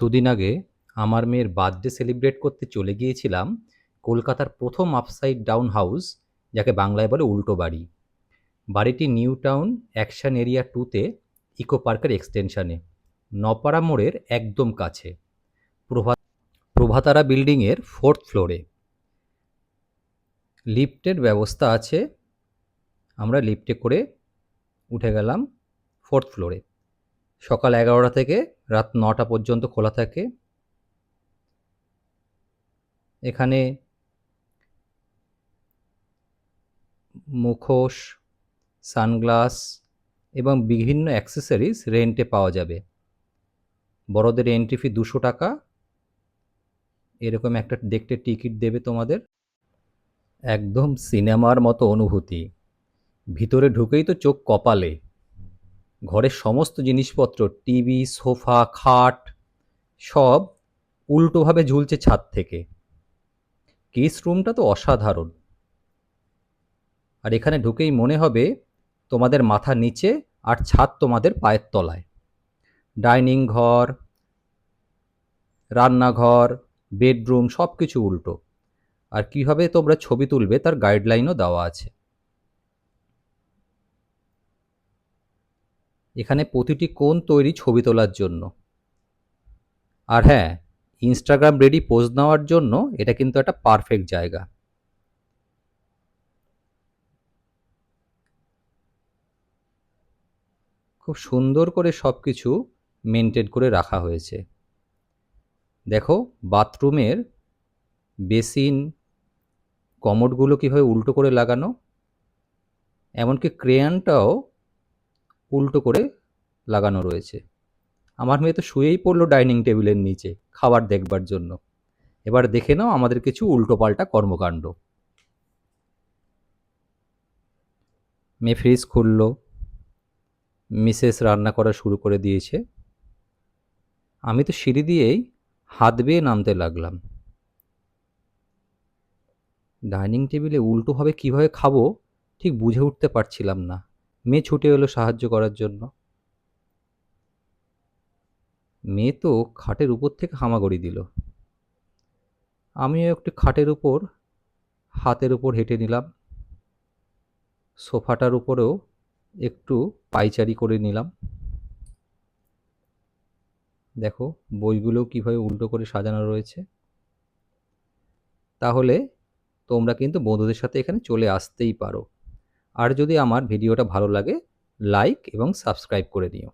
দুদিন আগে আমার মেয়ের বার্থডে সেলিব্রেট করতে চলে গিয়েছিলাম কলকাতার প্রথম আপসাইড ডাউন হাউস যাকে বাংলায় বলে উল্টো বাড়ি। বাড়িটি নিউ টাউন অ্যাকশন এরিয়া টুতে ইকো পার্কের এক্সটেনশানে, নপাড়া মোড়ের একদম কাছে। প্রভা প্রভাতারা বিল্ডিংয়ের ফোর্থ ফ্লোরে লিফটের ব্যবস্থা আছে। আমরা লিফটে করে উঠে গেলাম ফোর্থ ফ্লোরে সকাল এগারোটা থেকে রাত নটা পর্যন্ত খোলা থাকে। এখানে মুখোশ, সানগ্লাস এবং বিভিন্ন অ্যাক্সেসরিজ রেন্টে পাওয়া যাবে। বড়দের এন্ট্রি ফি দুশো টাকা। এরকম একটা দেখতে টিকিট দেবে তোমাদের। একদম সিনেমার মতো অনুভূতি। ভিতরে ঢুকেই তো চোখ কপালে। ঘরের সমস্ত জিনিসপত্র, টিভি, সোফা, খাট, সব উল্টোভাবে ঝুলছে ছাদ থেকে। কিস রুমটা তো অসাধারণ। আর এখানে ঢুকেই মনে হবে তোমাদের মাথা নিচে আর ছাদ তোমাদের পায়ের তলায়। ডাইনিং ঘর, রান্নাঘর, বেডরুম সব কিছু উল্টো। আর কীভাবে তোমরা ছবি তুলবে তার গাইডলাইনও দেওয়া আছে। এখানে প্রতিটি কোণ তৈরি ছবি তোলার জন্য। আর হ্যাঁ ইনস্টাগ্রাম রেডি পোজ নেওয়ার জন্য এটা কিন্তু একটা পারফেক্ট জায়গা। খুব সুন্দর করে সব কিছু মেনটেন করে রাখা হয়েছে। দেখো, বাথরুমের বেসিন, কমোডগুলো কীভাবে উল্টো করে লাগানো, এমনকি ক্রেয়ানটাও উল্টো করে লাগানো রয়েছে। আমার মেয়ে তো শুয়েই পড়ল ডাইনিং টেবিলের নিচে খাবার দেখবার জন্য। এবার দেখে নাও আমাদের কিছু উল্টোপাল্টা কর্মকাণ্ড। মেয়ে ফ্রিজ খুললো। মিসেস রান্না করা শুরু করে দিয়েছে। আমি তো সিঁড়ি দিয়েই হাত বেয়ে নামতে লাগলাম। ডাইনিং টেবিলে উল্টোভাবে কীভাবে খাব ঠিক বুঝে উঠতে পারছিলাম না। মেয়ে ছুটে এলো সাহায্য করার জন্য। মেয়ে তো খাটের উপর থেকে হামাগড়ি দিল। আমিও একটু খাটের উপর, হাতের উপর হেঁটে নিলাম। সোফাটার উপরেও একটু পাইচারি করে নিলাম। দেখো, বইগুলো কীভাবে উল্টো করে সাজানো রয়েছে। তাহলে তোমরা কিন্তু বন্ধুদের সাথে এখানে চলে আসতেই পারো। আর যদি আমার ভিডিওটা ভালো লাগে লাইক এবং সাবস্ক্রাইব করে নিও।